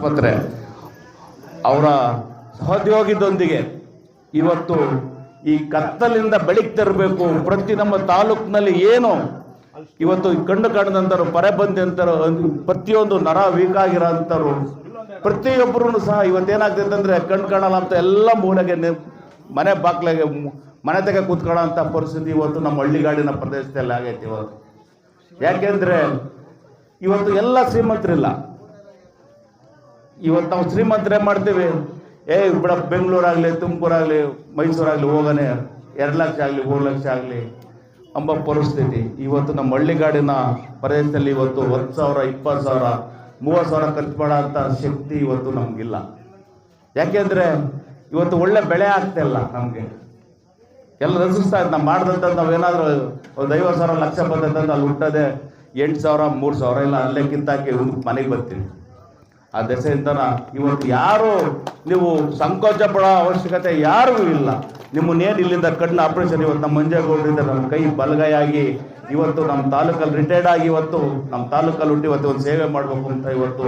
ಆಸ್ಪತ್ರೆ ಅವರ ಸಹೋದ್ಯೋಗಿದೊಂದಿಗೆ ಇವತ್ತು ಈ ಕತ್ತಲಿಂದ ಬೆಳಕು ತರಬೇಕು. ಪ್ರತಿ ನಮ್ಮ ತಾಲೂಕಿನಲ್ಲಿ ಏನು ಇವತ್ತು ಕಣ್ಣು ಕಾಣದಂತರು, ಪರೆ ಬಂದಂತರು ಪ್ರತಿಯೊಂದು ನರ ವೀಕ್ ಆಗಿರೋ ಅಂಥವ್ರು ಪ್ರತಿಯೊಬ್ಬರೂ ಸಹ ಇವತ್ತೇನಾಗ್ತೈತೆ ಅಂದರೆ ಕಣ್ಣು ಕಾಣಲ್ಲ ಅಂತ ಎಲ್ಲ ಮೂಲೆಗೆ ಮನೆ ಬಾಗ್ಲಿಗೆ ಮನೆ ತೆಗೆ ಕೂತ್ಕೊಳ್ಳೋ ಅಂಥ ಪರಿಸ್ಥಿತಿ ಇವತ್ತು ನಮ್ಮ ಹಳ್ಳಿಗಾಡಿನ ಪ್ರದೇಶದಲ್ಲಿ ಆಗೈತೆ ಇವತ್ತು. ಯಾಕೆಂದ್ರೆ ಇವತ್ತು ಎಲ್ಲ ಶ್ರೀಮಂತರಿಲ್ಲ. ಇವತ್ತು ನಾವು ಶ್ರೀಮಂತರೇ ಮಾಡ್ತೀವಿ. ಏ, ಬಿಡ, ಬೆಂಗಳೂರಾಗಲಿ, ತುಮಕೂರಾಗಲಿ, ಮೈಸೂರಾಗಲಿ ಹೋಗನೆ ಎರಡು ಲಕ್ಷ ಆಗಲಿ, ಮೂರು ಲಕ್ಷ ಆಗಲಿ, ಅಂಬ ಪರಿಸ್ಥಿತಿ. ಇವತ್ತು ನಮ್ಮ ಹಳ್ಳಿಗಾಡಿನ ಪ್ರದೇಶದಲ್ಲಿ ಇವತ್ತು ಹತ್ತು ಸಾವಿರ, ಇಪ್ಪತ್ತು ಸಾವಿರ, ಮೂವತ್ತು ಸಾವಿರ ಖರ್ಚು ಮಾಡೋ ಅಂಥ ಶಕ್ತಿ ಇವತ್ತು ನಮಗಿಲ್ಲ. ಯಾಕೆಂದರೆ ಇವತ್ತು ಒಳ್ಳೆ ಬೆಳೆ ಆಗ್ತಾ ಇಲ್ಲ ನಮಗೆ. ಎಲ್ಲ ರಚಿಸ್ತಾ ಇದೆ ನಾವು ಮಾಡ್ದಂತ ನಾವೇನಾದರೂ ಒಂದು ಐವತ್ತು ಸಾವಿರ, ಲಕ್ಷ ಬಂದಂತ ಅಲ್ಲಿ ಹುಟ್ಟದೆ ಎಂಟು ಸಾವಿರ, ಮೂರು ಸಾವಿರ, ಇಲ್ಲ, ಅಲ್ಲೇಕ್ಕಿಂತ ಹಾಕಿ ಮನೆಗೆ ಬರ್ತೀವಿ. ಆ ದೆಸೆಯಿಂದನ ಇವತ್ತು ಯಾರು ನೀವು ಸಂಕೋಚ ಪಡೋ ಅವಶ್ಯಕತೆ ಯಾರಿಗೂ ಇಲ್ಲ. ನಿಮ್ಮನ್ನೇನು ಇಲ್ಲಿಂದ ಕಣ್ಣು ಆಪರೇಷನ್ ಇವತ್ತು ನಮ್ಮ ಮಂಜೇಗೌಡರಿಂದ ನಮ್ಮ ಕೈ ಬಲಗೈಯಾಗಿ ಇವತ್ತು ನಮ್ಮ ತಾಲೂಕಲ್ಲಿ ರಿಟೈರ್ಡ್ ಆಗಿ ಇವತ್ತು ನಮ್ಮ ತಾಲೂಕಲ್ಲಿ ಹುಟ್ಟಿ ಇವತ್ತು ಒಂದು ಸೇವೆ ಮಾಡಬೇಕು ಅಂತ ಇವತ್ತು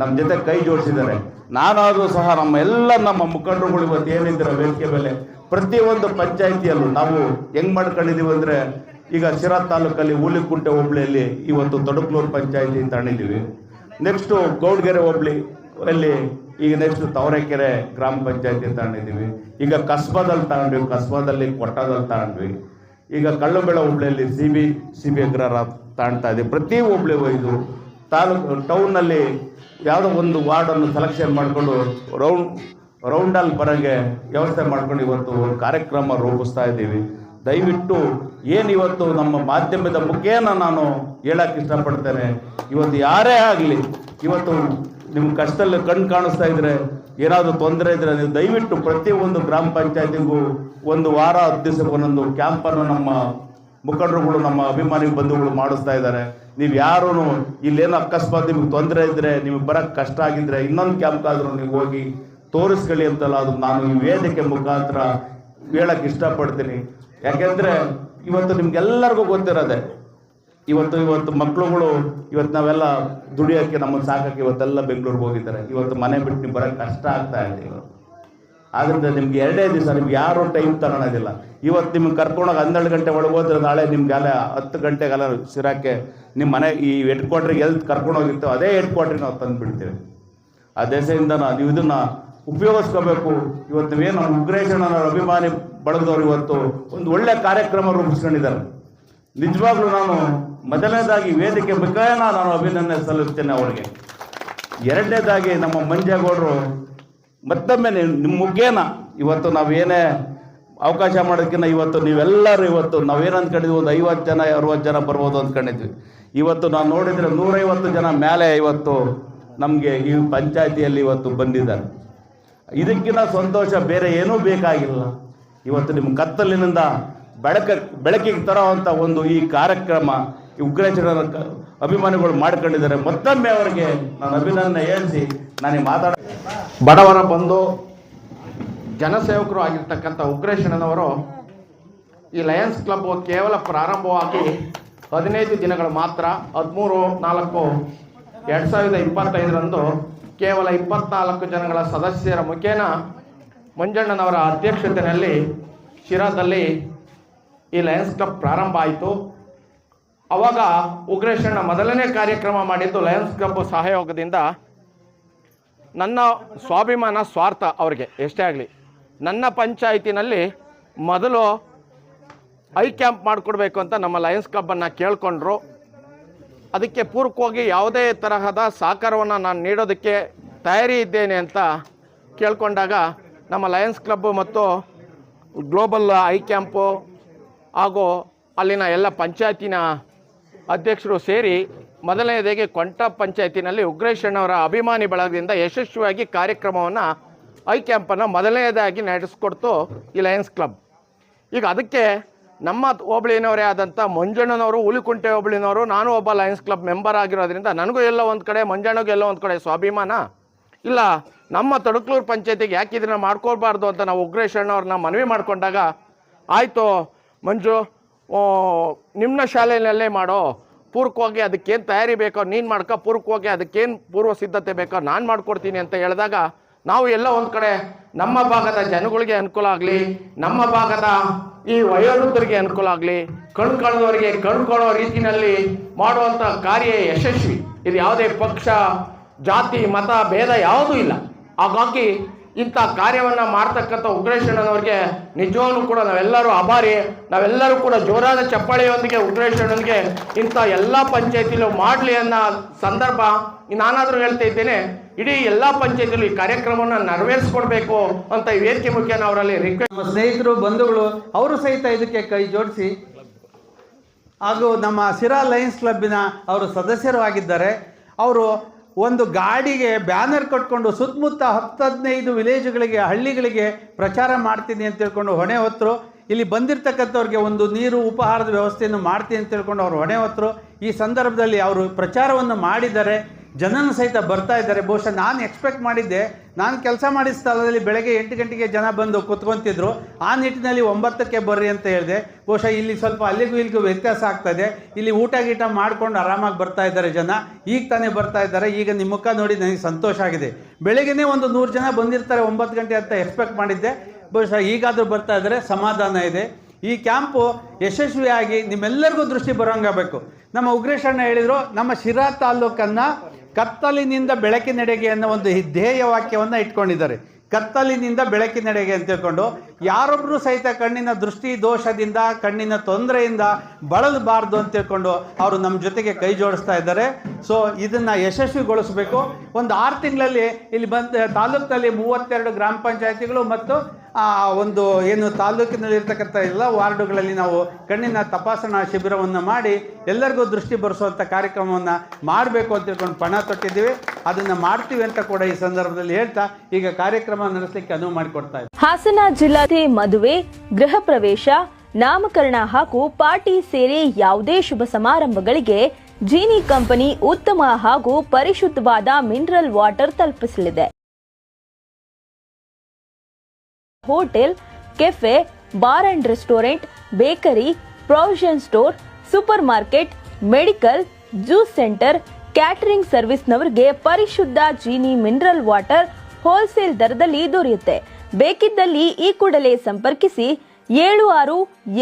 ನಮ್ಮ ಜೊತೆ ಕೈ ಜೋಡಿಸಿದ್ದಾರೆ. ನಾನಾದರೂ ಸಹ ನಮ್ಮ ಎಲ್ಲ ನಮ್ಮ ಮುಖಂಡರುಗಳು ಇವತ್ತು ಏನಿದ್ದೀರ ವೇದಿಕೆ ಮೇಲೆ ಪ್ರತಿಯೊಂದು ಪಂಚಾಯಿತಿಯಲ್ಲೂ ನಾವು ಹೆಂಗ್ ಮಾಡ್ಕೊಂಡಿದ್ದೀವಿ ಅಂದರೆ ಈಗ ಶಿರಾ ತಾಲೂಕಲ್ಲಿ ಹುಲಿಕುಂಟೆ ಹೋಬಳಿಯಲ್ಲಿ ಇವತ್ತು ತೊಡಕ್ಲೂರು ಪಂಚಾಯಿತಿ ತಗೊಂಡಿದ್ದೀವಿ ನೆಕ್ಸ್ಟು ಗೌಡ್ಗೆರೆ ಹೋಬ್ಳಿ ಅಲ್ಲಿ ಈಗ ನೆಕ್ಸ್ಟ್ ತವರೆಕೆರೆ ಗ್ರಾಮ ಪಂಚಾಯತಿ ತಗೊಂಡಿದ್ದೀವಿ. ಈಗ ಕಸ್ಬಾದಲ್ಲಿ ತಗೊಂಡ್ವಿ, ಕಸ್ಬಾದಲ್ಲಿ ಕೊಟ್ಟದಲ್ಲಿ ತಗೊಂಡ್ವಿ. ಈಗ Kallambella ಹೋಬಳಿಯಲ್ಲಿ C B C B Agrahara ತಾಣ್ತಾ ಇದೆ. ಪ್ರತಿ ಹೋಬಳಿ ಒಯ್ದು ತಾಲೂಕು, ಟೌನ್ನಲ್ಲಿ ಯಾವುದೋ ಒಂದು ವಾರ್ಡನ್ನು ಸೆಲೆಕ್ಷನ್ ಮಾಡಿಕೊಂಡು ರೌಂಡ್ ರೌಂಡಲ್ಲಿ ಬರೋಂಗೆ ವ್ಯವಸ್ಥೆ ಮಾಡ್ಕೊಂಡು ಇವತ್ತು ಕಾರ್ಯಕ್ರಮ ರೂಪಿಸ್ತಾ ಇದ್ದೀವಿ. ದಯವಿಟ್ಟು ಏನು ಇವತ್ತು ನಮ್ಮ ಮಾಧ್ಯಮದ ಮುಖೇನ ನಾನು ಹೇಳಕ್ಕೆ ಇಷ್ಟಪಡ್ತೇನೆ. ಇವತ್ತು ಯಾರೇ ಆಗಲಿ, ಇವತ್ತು ನಿಮ್ಮ ಕಷ್ಟದಲ್ಲಿ ಕಣ್ಣು ಕಾಣಿಸ್ತಾ ಇದ್ರೆ, ಏನಾದರೂ ತೊಂದರೆ ಇದ್ರೆ ನೀವು ದಯವಿಟ್ಟು ಪ್ರತಿಯೊಂದು ಗ್ರಾಮ ಪಂಚಾಯತಿಗೂ ಒಂದು ವಾರ, ಹತ್ತು ದಿವಸಕ್ಕೆ ಒಂದೊಂದು ಕ್ಯಾಂಪನ್ನು ನಮ್ಮ ಮುಖಂಡರುಗಳು, ನಮ್ಮ ಅಭಿಮಾನಿ ಬಂಧುಗಳು ಮಾಡಿಸ್ತಾ ಇದ್ದಾರೆ. ನೀವು ಯಾರೂ ಇಲ್ಲೇನೋ ಅಕಸ್ಮಾತ್ ನಿಮ್ಗೆ ತೊಂದರೆ ಇದ್ದರೆ ನಿಮಗೆ ಬರೋಕ್ಕೆ ಕಷ್ಟ ಆಗಿದ್ರೆ, ಇನ್ನೊಂದು ಕ್ಯಾಂಪ್ ಆದರೂ ನೀವು ಹೋಗಿ ತೋರಿಸ್ಕೊಳ್ಳಿ ಅಂತಲ್ಲ ಅದು ನಾನು ಈ ವೇದಿಕೆ ಮುಖಾಂತರ ಹೇಳಕ್ಕೆ ಇಷ್ಟಪಡ್ತೀನಿ. ಯಾಕೆಂದರೆ ಇವತ್ತು ನಿಮ್ಗೆಲ್ಲರಿಗೂ ಗೊತ್ತಿರೋದೆ, ಇವತ್ತು ಇವತ್ತು ಮಕ್ಕಳುಗಳು ಇವತ್ತು ನಾವೆಲ್ಲ ದುಡಿಯೋಕ್ಕೆ ನಮ್ಮನ್ನು ಸಾಕಕ್ಕೆ ಇವತ್ತೆಲ್ಲ ಬೆಂಗಳೂರಿಗೆ ಹೋಗಿದ್ದಾರೆ. ಇವತ್ತು ಮನೆ ಬಿಟ್ಟು ನೀವು ಬರೋಕ್ಕೆ ಕಷ್ಟ ಆಗ್ತಾ ಇದೆ ಇವತ್ತು ಆದ್ರಿಂದ ನಿಮ್ಗೆ ಎರಡೇ ದಿವಸ, ನಿಮ್ಗೆ ಯಾರು ಟೈಮ್ ತಗೊಳೋದಿಲ್ಲ. ಇವತ್ತು ನಿಮ್ಗೆ ಕರ್ಕೊಂಡೋಗಿ ಹನ್ನೆರಡು ಗಂಟೆ ಒಳಗೆ ಹೋದ್ರೆ ನಾಳೆ ನಿಮ್ಗೆ ಅಲ್ಲ ಹತ್ತು ಗಂಟೆಗೆಲ್ಲ ಸಿರಾಕೆ ನಿಮ್ಮ ಮನೆ ಈ ಹೆಡ್ ಕ್ವಾರ್ಟ್ರಿಗೆ ಎಲ್ಲಿ ಕರ್ಕೊಂಡು ಹೋಗಿರ್ತೇವೆ ಅದೇ ಹೆಡ್ ಕ್ವಾರ್ಟ್ರಿಗೆ ನಾವು ತಂದು ಬಿಡ್ತೇವೆ ಆ ದೇಶದಿಂದ ನಾವು ಇದನ್ನ ಉಪಯೋಗಿಸ್ಕೋಬೇಕು. ಇವತ್ತು ಏನು ಉಗ್ರೇಶನ ಅಭಿಮಾನಿ ಬಳಗದವ್ರು ಇವತ್ತು ಒಂದು ಒಳ್ಳೆ ಕಾರ್ಯಕ್ರಮ ರೂಪಿಸ್ಕೊಂಡಿದ್ದಾರೆ. ನಿಜವಾಗ್ಲೂ ನಾನು ಮೊದಲನೇದಾಗಿ ವೇದಿಕೆ ಮುಖೇನ ನಾನು ಅಭಿನಂದನೆ ಸಲ್ಲಿಸ್ತೇನೆ ಅವರಿಗೆ. ಎರಡನೇದಾಗಿ ನಮ್ಮ ಮಂಜೇಗೌಡರು ಮತ್ತೊಮ್ಮೆ ನಿಮ್ಮ ಮುಖೇನ ಇವತ್ತು ನಾವೇನೇ ಅವಕಾಶ ಮಾಡೋದಕ್ಕಿಂತ ಇವತ್ತು ನೀವೆಲ್ಲರೂ ಇವತ್ತು ನಾವೇನು ಅಂದ್ಕೊಂಡಿದ್ವಿ? ಒಂದು ಐವತ್ತು ಜನ, ಅರವತ್ತು ಜನ ಬರ್ಬೋದು ಅಂದ್ಕೊಂಡಿದ್ವಿ. ಇವತ್ತು ನಾನು ನೋಡಿದರೆ ನೂರೈವತ್ತು ಜನ ಮೇಲೆ ಇವತ್ತು ನಮಗೆ ಈ ಪಂಚಾಯತಿಯಲ್ಲಿ ಇವತ್ತು ಬಂದಿದ್ದಾರೆ. ಇದಕ್ಕಿಂತ ಸಂತೋಷ ಬೇರೆ ಏನೂ ಬೇಕಾಗಿಲ್ಲ. ಇವತ್ತು ನಿಮ್ಮ ಕತ್ತಲಿನಿಂದ ಬೆಳಕ, ಬೆಳಕಿಗೆ ತರೋವಂಥ ಒಂದು ಈ ಕಾರ್ಯಕ್ರಮ ಈ ಉಗ್ರೇಶ್ವರರ ಕ- ಅಭಿಮಾನಿಗಳು ಮಾಡ್ಕೊಂಡಿದ್ದಾರೆ. ಮತ್ತೊಮ್ಮೆ ಅವರಿಗೆ ನಾನು ಅಭಿನಂದನೆ ಹೇಳಿಸಿ ನಾನು ಮಾತಾಡ ಬಡವರ ಬಂದು ಜನಸೇವಕರು ಆಗಿರ್ತಕ್ಕಂಥ ಉಗ್ರೇಶಣ್ಣನವರು ಈ ಲಯನ್ಸ್ ಕ್ಲಬ್ ಕೇವಲ ಪ್ರಾರಂಭವಾಗಿ ಹದಿನೈದು ದಿನಗಳು ಮಾತ್ರ, ಹದಿಮೂರು, ನಾಲ್ಕು, ಎರಡು ಸಾವಿರದ ಇಪ್ಪತ್ತೈದರಂದು ಕೇವಲ ಇಪ್ಪತ್ನಾಲ್ಕು ಜನಗಳ ಸದಸ್ಯರ ಮುಖೇನ ಮಂಜಣ್ಣನವರ ಅಧ್ಯಕ್ಷತೆಯಲ್ಲಿ ಶಿರಾದಲ್ಲಿ ಈ ಲಯನ್ಸ್ ಕ್ಲಬ್ ಪ್ರಾರಂಭ ಆಯಿತು. ಆವಾಗ ಉಗ್ರೇಶಣ್ಣ ಮೊದಲನೇ ಕಾರ್ಯಕ್ರಮ ಮಾಡಿದ್ದು ಲಯನ್ಸ್ ಕ್ಲಬ್ ಸಹಯೋಗದಿಂದ. ನನ್ನ ಸ್ವಾಭಿಮಾನ, ಸ್ವಾರ್ಥ ಅವರಿಗೆ, ಎಷ್ಟೇ ಆಗಲಿ. ನನ್ನ ಪಂಚಾಯಿತಿನಲ್ಲಿ ಮೊದಲು ಐ ಕ್ಯಾಂಪ್ ಮಾಡಿಕೊಡ್ಬೇಕು ಅಂತ ನಮ್ಮ ಲಯನ್ಸ್ ಕ್ಲಬ್ಬನ್ನು ಕೇಳಿಕೊಂಡ್ರು. ಅದಕ್ಕೆ ಪೂರ್ವಕವಾಗಿ ಯಾವುದೇ ತರಹದ ಸಹಕಾರವನ್ನು ನಾನು ನೀಡೋದಕ್ಕೆ ತಯಾರಿ ಇದ್ದೇನೆ ಅಂತ ಕೇಳಿಕೊಂಡಾಗ ನಮ್ಮ ಲಯನ್ಸ್ ಕ್ಲಬ್ ಮತ್ತು ಗ್ಲೋಬಲ್ ಐ ಕ್ಯಾಂಪು ಹಾಗೂ ಅಲ್ಲಿನ ಎಲ್ಲ ಪಂಚಾಯತಿನ ಅಧ್ಯಕ್ಷರು ಸೇರಿ ಮೊದಲನೇದಾಗಿ ಕೊಂಟ ಪಂಚಾಯತಿನಲ್ಲಿ ಉಗ್ರೇಶಣ್ಣವರ ಅಭಿಮಾನಿ ಬಳಗದಿಂದ ಯಶಸ್ವಿಯಾಗಿ ಕಾರ್ಯಕ್ರಮವನ್ನು ಐ ಕ್ಯಾಂಪನ್ನು ಮೊದಲನೇದಾಗಿ ನಡೆಸ್ಕೊಡ್ತು ಈ ಲಯನ್ಸ್ ಕ್ಲಬ್. ಈಗ ಅದಕ್ಕೆ ನಮ್ಮ ಹೋಬಳಿನವರೇ ಆದಂಥ ಮಂಜಣ್ಣನವರು, ಹುಲಿಕುಂಟೆ ಹೋಬಳಿನವರು, ನಾನು ಒಬ್ಬ ಲಯನ್ಸ್ ಕ್ಲಬ್ ಮೆಂಬರ್ ಆಗಿರೋದ್ರಿಂದ ನನಗೂ ಎಲ್ಲ ಒಂದು ಕಡೆ, ಮಂಜಣ್ಣಗೂ ಎಲ್ಲ ಒಂದು ಕಡೆ ಸ್ವಾಭಿಮಾನ? ಇಲ್ಲ ನಮ್ಮ ತಡಕ್ಲೂರು ಪಂಚಾಯತಿಗೆ ಯಾಕೆ ಇದನ್ನು ಮಾಡ್ಕೊಳ್ಬಾರ್ದು ಅಂತ ನಾವು ಉಗ್ರೇಶಣ್ಣವ್ರನ್ನ ಮನವಿ ಮಾಡಿಕೊಂಡಾಗ, ಆಯಿತು ಮಂಜು ನಿಮ್ಮ ಶಾಲೆಯಲ್ಲೇ ಮಾಡೋ, ಪೂರ್ವಕವಾಗಿ ಅದಕ್ಕೇನು ತಯಾರಿ ಬೇಕೋ, ನೀನು ಮಾಡ್ಕೊ, ಪೂರ್ವಕವಾಗಿ ಅದಕ್ಕೇನು ಪೂರ್ವ ಸಿದ್ಧತೆ ಬೇಕೋ, ನಾನು ಮಾಡ್ಕೊಡ್ತೀನಿ ಅಂತ ಹೇಳಿದಾಗ, ನಾವು ಎಲ್ಲ ಒಂದು ಕಡೆ ನಮ್ಮ ಭಾಗದ ಜನಗಳಿಗೆ ಅನುಕೂಲ ಆಗಲಿ, ನಮ್ಮ ಭಾಗದ ಈ ವಯೋವೃದ್ಧರಿಗೆ ಅನುಕೂಲ ಆಗಲಿ ಕಣ್ಕೊಳ್ಳೋರಿಗೆ ಕಣ್ಕೊಳ್ಳೋ ರೀತಿಯಲ್ಲಿ ಮಾಡುವಂಥ ಕಾರ್ಯ ಯಶಸ್ವಿ. ಇದು ಯಾವುದೇ ಪಕ್ಷ, ಜಾತಿ, ಮತ, ಭೇದ ಯಾವುದೂ ಇಲ್ಲ. ಹಾಗಾಗಿ ಇಂಥ ಕಾರ್ಯವನ್ನು ಮಾಡ್ತಕ್ಕಂಥ ಉಗ್ರೇಶಣ್ಣನವ್ರಿಗೆ ನಿಜವಾಗ್ಲೂ ಕೂಡ ನಾವೆಲ್ಲರೂ ಆಭಾರಿ, ನಾವೆಲ್ಲರೂ ಕೂಡ ಜೋರಾದ ಚಪ್ಪಾಳೆಯೊಂದಿಗೆ ಉಗ್ರೇಶಣ್ಣನಿಗೆ ಇಂಥ ಎಲ್ಲ ಪಂಚಾಯತಿಲೂ ಮಾಡಲಿ ಅನ್ನೋ ಸಂದರ್ಭ ನಾನಾದರೂ ಹೇಳ್ತಾ ಇದ್ದೇನೆ. ಇಡೀ ಎಲ್ಲ ಪಂಚಾಯತಿಲೂ ಈ ಕಾರ್ಯಕ್ರಮವನ್ನು ನೆರವೇರಿಸ್ಕೊಡ್ಬೇಕು ಅಂತ ಈ ವೇದಿಕೆ ಮುಖ್ಯನ ಅವರಲ್ಲಿ ರಿಕ್ವೆಸ್ಟ್ ಸ್ನೇಹಿತರು, ಬಂಧುಗಳು, ಅವರು ಸಹಿತ ಇದಕ್ಕೆ ಕೈ ಜೋಡಿಸಿ. ಹಾಗೂ ನಮ್ಮ ಸಿರಾ ಲಯನ್ಸ್ ಕ್ಲಬ್ಬಿನ ಅವರು ಸದಸ್ಯರು ಆಗಿದ್ದಾರೆ. ಅವರು ಒಂದು ಗಾಡಿಗೆ ಬ್ಯಾನರ್ ಕಟ್ಕೊಂಡು ಸುತ್ತಮುತ್ತ ಹತ್ತು ಹದಿನೈದು ವಿಲೇಜ್ಗಳಿಗೆ, ಹಳ್ಳಿಗಳಿಗೆ ಪ್ರಚಾರ ಮಾಡ್ತೀನಿ ಅಂತ ತಿಳ್ಕೊಂಡು ಹೊಣೆ ಹೊತ್ತರು ಇಲ್ಲಿ ಬಂದಿರತಕ್ಕಂಥವ್ರಿಗೆ ಒಂದು ನೀರು ಉಪಹಾರದ ವ್ಯವಸ್ಥೆಯನ್ನು ಮಾಡ್ತೀನಿ ಅಂತ ತಿಳ್ಕೊಂಡು ಅವರು ಹೊಣೆ ಹೊತ್ತರು ಈ ಸಂದರ್ಭದಲ್ಲಿ ಅವರು ಪ್ರಚಾರವನ್ನು ಮಾಡಿದ್ದಾರೆ ಜನನ ಸಹಿತ ಬರ್ತಾ ಇದ್ದಾರೆ. ಬಹುಶಃ ನಾನು ಎಕ್ಸ್ಪೆಕ್ಟ್ ಮಾಡಿದ್ದೆ, ನಾನು ಕೆಲಸ ಮಾಡಿದ ಸ್ಥಳದಲ್ಲಿ ಬೆಳಗ್ಗೆ ಎಂಟು ಗಂಟೆಗೆ ಜನ ಬಂದು ಕೂತ್ಕೊಂತಿದ್ರು. ಆ ನಿಟ್ಟಿನಲ್ಲಿ ಒಂಬತ್ತಕ್ಕೆ ಬರ್ರಿ ಅಂತ ಹೇಳಿದೆ. ಬಹುಶಃ ಇಲ್ಲಿ ಸ್ವಲ್ಪ ಅಲ್ಲಿಗೂ ಇಲ್ಲಿಗೂ ವ್ಯತ್ಯಾಸ ಆಗ್ತದೆ ಇಲ್ಲಿ ಊಟ ಗೀಟ ಮಾಡ್ಕೊಂಡು ಆರಾಮಾಗಿ ಬರ್ತಾ ಇದ್ದಾರೆ ಜನ. ಈಗ ತಾನೇ ಬರ್ತಾ ಇದ್ದಾರೆ. ಈಗ ನಿಮ್ಮ ಮುಖ ನೋಡಿ ನನಗೆ ಸಂತೋಷ ಆಗಿದೆ. ಬೆಳಗ್ಗೆನೇ ಒಂದು ನೂರು ಜನ ಬಂದಿರ್ತಾರೆ ಒಂಬತ್ತು ಗಂಟೆ ಅಂತ ಎಕ್ಸ್ಪೆಕ್ಟ್ ಮಾಡಿದ್ದೆ. ಬಹುಶಃ ಈಗಾದರೂ ಬರ್ತಾ ಇದ್ದಾರೆ. ಸಮಾಧಾನ ಇದೆ. ಈ ಕ್ಯಾಂಪು ಯಶಸ್ವಿಯಾಗಿ ನಿಮ್ಮೆಲ್ಲರಿಗೂ ದೃಷ್ಟಿ ಬರೋಂಗಾಗಬೇಕು. ನಮ್ಮ ಉಗ್ರೇಶಣ್ಣ ಹೇಳಿದರು, ನಮ್ಮ ಶಿರಾ ತಾಲೂಕನ್ನು ಕತ್ತಲಿನಿಂದ ಬೆಳಕಿನೆಡೆಗೆ ಅನ್ನೋ ಒಂದು ಧ್ಯೇಯ ವಾಕ್ಯವನ್ನು ಇಟ್ಕೊಂಡಿದ್ದಾರೆ. ಕತ್ತಲಿನಿಂದ ಬೆಳಕಿನೆಡೆಗೆ ಅಂತ ತಿಳ್ಕೊಂಡು ಯಾರೊಬ್ಬರು ಸಹಿತ ಕಣ್ಣಿನ ದೃಷ್ಟಿ ದೋಷದಿಂದ, ಕಣ್ಣಿನ ತೊಂದರೆಯಿಂದ ಬಳಲಬಾರ್ದು ಅಂತ ಹೇಳ್ಕೊಂಡು ಅವರು ನಮ್ಮ ಜೊತೆಗೆ ಕೈ ಜೋಡಿಸ್ತಾ ಇದ್ದಾರೆ. ಸೊ ಇದನ್ನು ಯಶಸ್ವಿಗೊಳಿಸಬೇಕು. ಒಂದು ಆರು ತಿಂಗಳಲ್ಲಿ ಇಲ್ಲಿ ಬಂದ, ತಾಲೂಕಿನಲ್ಲಿ ಮೂವತ್ತೆರಡು ಗ್ರಾಮ ಪಂಚಾಯತಿಗಳು ಮತ್ತು ಒಂದು ಏನು ತಾಲೂಕಿನಲ್ಲಿರ್ತಕ್ಕಂಥ ಎಲ್ಲ ವಾರ್ಡುಗಳಲ್ಲಿ ನಾವು ಕಣ್ಣಿನ ತಪಾಸಣಾ ಶಿಬಿರವನ್ನು ಮಾಡಿ ಎಲ್ಲರಿಗೂ ದೃಷ್ಟಿ ಬರೆಸುವಂಥ ಕಾರ್ಯಕ್ರಮವನ್ನು ಮಾಡಬೇಕು ಅಂತ ತಿಳ್ಕೊಂಡು ಪಣ ತೊಟ್ಟಿದ್ದೀವಿ. ಅದನ್ನು ಮಾಡ್ತೀವಿ ಅಂತ ಕೂಡ ಈ ಸಂದರ್ಭದಲ್ಲಿ ಹೇಳ್ತಾ ಈಗ ಕಾರ್ಯಕ್ರಮ ನಡೆಸಲಿಕ್ಕೆ ಅನುವು ಮಾಡಿಕೊಡ್ತಾ ಇದ್ದೀವಿ ಹಾಸನ ಜಿಲ್ಲಾತಿ ಮದುವೆ, ಗೃಹ ಪ್ರವೇಶ, ನಾಮಕರಣ ಹಾಗೂ ಪಾರ್ಟಿ ಸೇರಿ ಯಾವುದೇ ಶುಭ ಸಮಾರಂಭಗಳಿಗೆ ಜೀನಿ ಕಂಪನಿ ಉತ್ತಮ ಹಾಗೂ ಪರಿಶುದ್ಧವಾದ mineral water ತಲುಪಿಸಲಿದೆ. Hotel, cafe, bar and restaurant, bakery, provision store super market medical, juice centre, catering ಸರ್ವಿಸ್ನವರಿಗೆ ಪರಿಶುದ್ಧ ಚೀನಿ ಮಿನರಲ್ ವಾಟರ್ ಹೋಲ್ಸೇಲ್ ದರದಲ್ಲಿ ದೊರೆಯುತ್ತೆ. ಬೇಕಿದ್ದಲ್ಲಿ ಈ ಕೂಡಲೇ ಸಂಪರ್ಕಿಸಿ ಏಳು ಆರು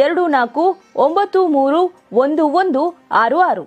ಎರಡು ನಾಲ್ಕು ಒಂಬತ್ತು ಮೂರು ಒಂದು ಒಂದು ಆರು ಆರು.